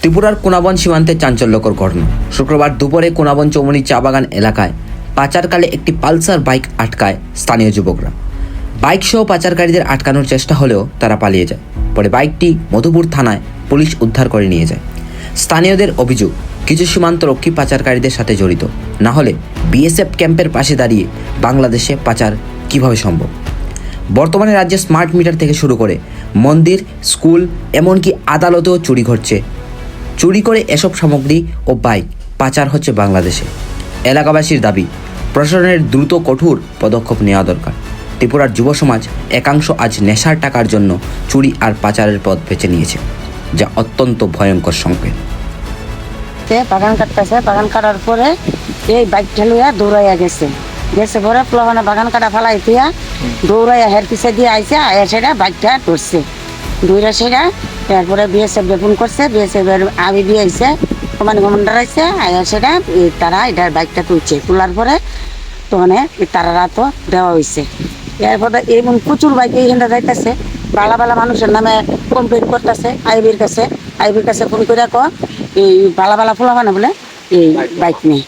ত্রিপুরার কোনাবন সীমান্তে চাঞ্চল্যকর ঘটনা। শুক্রবার দুপুরে কোনাবন চৌমনি চা বাগান এলাকায় পাচারকালে একটি পালসার বাইক আটকায় স্থানীয় যুবকরা। বাইক সহ পাচারকারীদের আটকানোর চেষ্টা হলেও তারা পালিয়ে যায়। পরে বাইকটি মধুপুর থানায় পুলিশ উদ্ধার করে নিয়ে যায়। স্থানীয়দের অভিযোগ, কিছু সীমান্ত রক্ষী পাচারকারীদের সাথে জড়িত। না হলে বিএসএফ ক্যাম্পের পাশে দাঁড়িয়ে বাংলাদেশে পাচার কীভাবে সম্ভব? বর্তমানে রাজ্যে স্মার্ট মিটার থেকে শুরু করে মন্দির, স্কুল, এমনকি আদালতেও চুরি ঘটছে চুরি করে এসব সামগ্রী ও বাইক পাচার হচ্ছে বাংলাদেশে। এলাকাবাসীর দাবি, প্রশাসনের দ্রুত কঠোর পদক্ষেপ নেওয়া দরকার। ত্রিপুরার যুব সমাজ একাংশ আজ নেশার টাকার জন্য চুরি আর পাচারের পথ বেছে নিয়েছে, যা অত্যন্ত ভয়ঙ্কর সংকেত। বাগান কাটতেছে, বাগান কাটার পরে এই বাইকটা লইয়া দৌড়াইয়া গেছে। গেছে পরে প্লহানে বাগান কাটা ফেলাই দিয়া দৌড়াইয়া হের পিছে দিয়ে আইছে আয়া সেটা বাইকটা ধরছে। দৌড়া সেটা তারপরে বিএসএফ বেগুন করছে বিএসএফ এর আবি দিয়ে আইছে কমান্ড কমান্ডার আইছে আয়া সেটা তারা এটার বাইকটা তুলছে। তোলার পরে তখন তারা তো দেওয়া হয়েছে এরপরে এমন প্রচুর বাইক এইখানটা যাইতেছে, বালা বালা মানুষের নামে কমপ্লেন করতেছে আইবির কাছে আইবির কাছে ফোন করে ক এই বালা বালা ফুলা মানে বলে এই বাইক নেই।